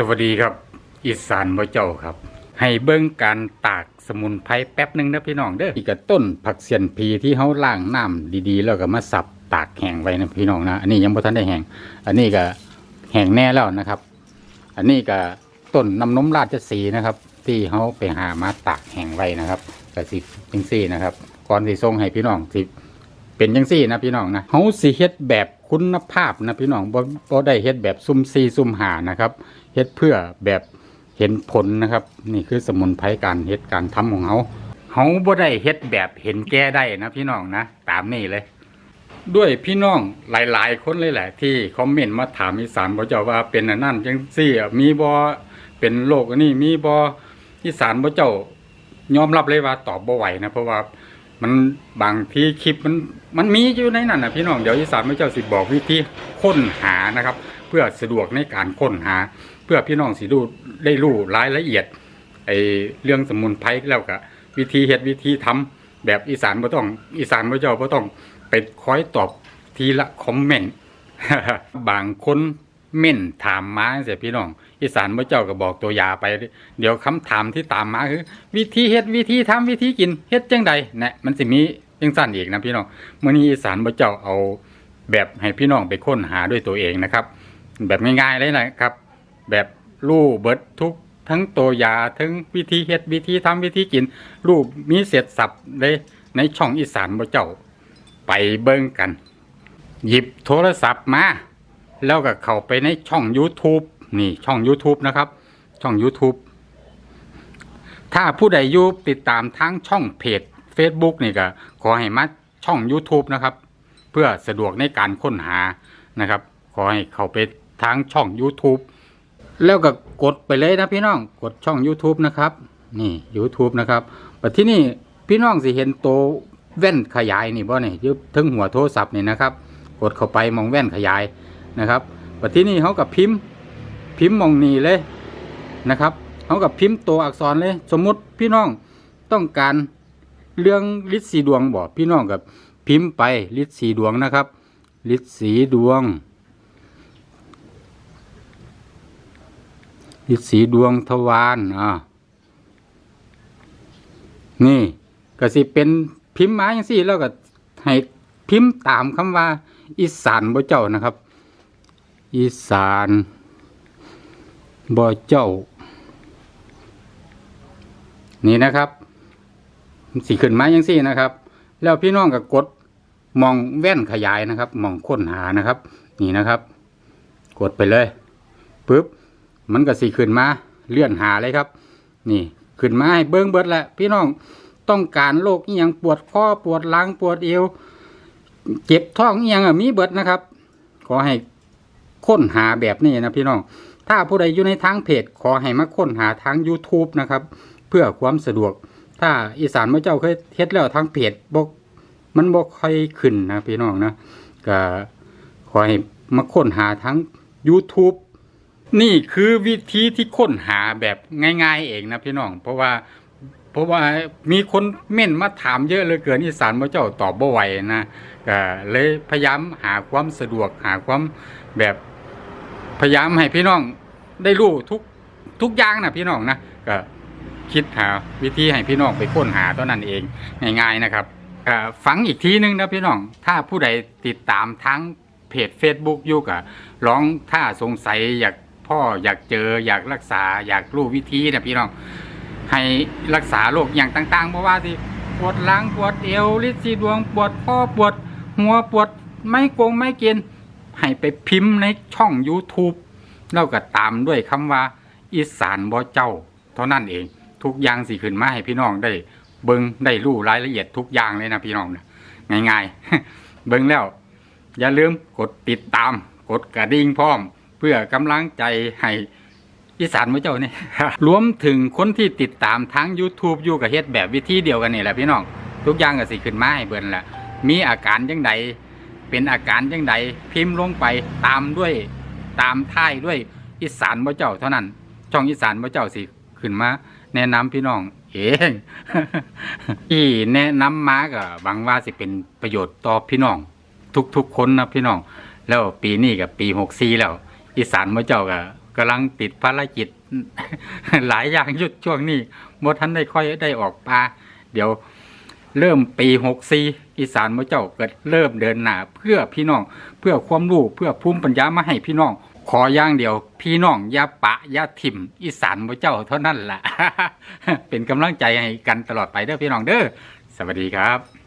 สวัสดีครับ อีสานบ่เจ้าครับ ให้เบิ่งการตากสมุนไพรแป๊บหนึงนะพี่น้องเด้อนี่ก็ต้นผักเสียนพีที่เฮาล้างน้ำดีๆ แล้วก็มาสับตากแห้งไว้นะพี่น้องนะอันนี้ยังบ่ทันได้แห้งอันนี้ก็แห้งแน่แล้วนะครับ อันนี้ก็ต้นน้ำนมราชสีนะครับ ที่เฮาไปหามาตากแห้งไว้นะครับก็สิจังซี่นะครับ ก่อนสิส่งให้พี่น้องสิ เป็นจังซี่นะพี่น้องนะเฮาสิเฮ็ดแบบคุณภาพนะพี่น้องบ่บ่ได้เฮ็ดแบบซุ่มซีซุ่มหานะครับเฮ็ดเพื่อแบบเห็นผลนะครับ นี่คือสมุนไพรการเฮ็ดการทำของเฮาเฮาบ่ได้เฮ็ดแบบเห็นแก่ได้นะพี่น้องนะตามนี้เลยด้วยพี่น้องหลาย ๆ คนเลยแหละ ที่คอมเมนต์มาถามอีสานบ่เจ้าว่าเป็นอันนั้นจังซี่มีบ่เป็นโรคอันนี้มีบ่อีสานบ่เจ้ายอมรับเลยว่าตอบบ่ไหวนะเพราะว่า มันบางที่คลิปมันมันมีอยู่ในนั้นนะพี่น้องเดี๋ยวอีสานพระเจ้าสิบอกวิธีค้นหานะครับ เพื่อสะดวกในการค้นหา เพื่อพี่น้องสิดูได้รู้รายละเอียดไอเรื่องสมุนไพรแล้วก็วิธีเฮ็ดวิธีทำแบบอีสานบ่ต้อง อีสานพระเจ้าบ่ต้องไปคอยตอบทีละคอมเมนต์บางคน เม่นถามมาเสียพี่น้องอีสานพระเจ้าก็บอกตัวยาไป เดี๋ยวคำถามที่ตามมาคือ วิธีเฮ็ดวิธีทำวิธีกินเฮ็ดจังใดนะมันสิมีจังสั้นอีกนะพี่น้องเมื้อนี้อีสานพระเจ้าเอาแบบให้พี่น้องไปค้นหาด้วยตัวเองนะครับ แบบง่ายๆเลยนะครับ แบบรู้เบิดทุกทั้งตัวยาทั้งวิธีเฮ็ดวิธีทำวิธีกิน รูปมีเสร็จสับเลยในช่องอีสานพระเจ้าไปเบิ่งกัน หยิบโทรศัพท์มา แล้วก็เข้าไปในช่อง YouTube นี่ช่อง YouTube นะครับ ช่อง YouTube ถ้าผู้ใดยูติดตามทั้งช่องเพจ Facebook นี่ก็ขอให้มาช่อง YouTube นะครับ เพื่อสะดวกในการค้นหานะครับ ขอให้เข้าไปทางช่อง YouTube แล้วก็กดไปเลยนะพี่น้องกดช่อง YouTube นะครับ นี่ YouTube นะครับปัจที่นี่พี่น้องสิเห็นโตวแว่นขยายนี่บ่เนี่ยยึดถึงหัวโทรศัพท์นี่นะครับ กดเข้าไปมองแว่นขยาย นะครับปัจที่นี่เขากับพิมพ์พิมพ์มองนีเลยนะครับเขากับพิมพ์ตัวอักษรเลย สมมุติพี่น้องต้องการเรื่องลิ์สีดวงบอกพี่น้องกับพิมพ์ไปลิ์สีดวงนะครับลิ์สีดวงลิ์สีดวงทวารอ่านี่ก็สิเป็นพิมพ์มาอย่างสี่แล้วก็ให้พิมพ์ตามคำว่า อีสานบ่เจ้านะครับ อีสานบ่อเจ้า นี่นะครับสีขึ้นมาอย่างสี่นะครับ แล้วพี่น้องก็กดมองแว่นขยายนะครับมองค้นหานะครับ นี่นะครับ กดไปเลยปึ๊บมันก็สีขึ้นมาเลื่อนหาเลยครับ นี่ขึ้นมาให้เบิ้งเบิดแหละพี่น้องต้องการโรคอหยังปวดข้อปวดหลังปวดเอวเจ็บท้องอหยังมีเบิดนะครับ ขอให้ ค้นหาแบบนี้นะพี่น้อง ถ้าผู้ใดอยู่ในทางเพจขอให้มาค้นหาทาง YouTube นะครับ เพื่อความสะดวก ถ้าอีสานเมื่อเจ้าเคยเฮ็ดแล้วทางเพจบกมันบ่ค่อยขึ้นนะพี่น้องนะก็ขอให้มาค้นหาทั้ง YouTube นี่คือวิธีที่ค้นหาแบบง่าย ๆ เองนะพี่น้อง เพราะว่าเพราะว่ามีคนเม่นมาถามเยอะเลยเกินอีสานเมื่อเจ้าตอบบ่ไหวนะก็เลยพยายามหาความสะดวกหาความ แบบพยายามให้พี่น้องได้รู้ทุกทุกอย่างนะพี่น้องนะก็คิดหาวิธีให้พี่น้องไปค้นหาตัวนั้นเองง่ายๆนะครับฟังอีกทีนึงนะพี่น้อง ถ้าผู้ใดติดตามทั้งเพจ Facebook อยู่ก็ลองถ้าสงสัยอยากพ่ออยากเจออยากรักษาอยากรู้วิธีนะพี่น้อง ให้รักษาโรคอย่างต่างๆเพราะว่าที่ปวดหลังปวดเอวลิซีดวงปวดข้อปวดหัวปวดไม่โกงไม่เกิน ให้ไปพิมพ์ในช่อง YouTube แล้วก็ตามด้วยคำว่า อีสานบ่เจ้า เท่านั้นเอง ทุกอย่างสิขึ้นมาให้พี่น้องได้ เบิงได้รู้รายละเอียดทุกอย่างเลยนะพี่น้องนะง่ายๆ เบิงแล้ว อย่าลืมกดติดตาม กดกระดิ่งพร้อม เพื่อกำลังใจให้อีสานมือเจ้านี่รวมถึงคนที่ติดตามทั้ง YouTube อยู่กับเฮ็ดแบบวิธีเดียวกันนี่แหละพี่น้อง ทุกอย่างก็สิขึ้นมาให้เบิ่นแหละมีอาการจังใด เป็นอาการจังใดพิมพ์ลงไปตามด้วยตามท้ายด้วยอีสานมือเจ้าเท่านั้น ช่องอีสานมือเจ้าสิขึ้นมา แนะนำพี่น้องเองที่แนะนำมาก็หวังว่าสิเป็นประโยชน์ต่อพี่น้อง ทุกๆคนนะพี่น้อง แล้วปีนี้กับปีหกสี่แล้ว อีสานมือเจ้าก็กำลังติดภารกิจหลายอย่างยุดช่วงนี้บ่ทันได้ค่อยได้ออกปลาเดี๋ยวเริ่มปี64 อีสานมเจ้าเกิดเริ่มเดินหน้าเพื่อพี่น้อง เพื่อความรู้เพื่อภูมิปัญญามาให้พี่น้อง ขออย่างเดียว พี่น้องอย่าปะอย่าถิ่ม อีสานมเจ้าเท่านั้นแหละเป็นกำลังใจให้กันตลอดไปเด้อพี่น้องเด้อสวัสดีครับ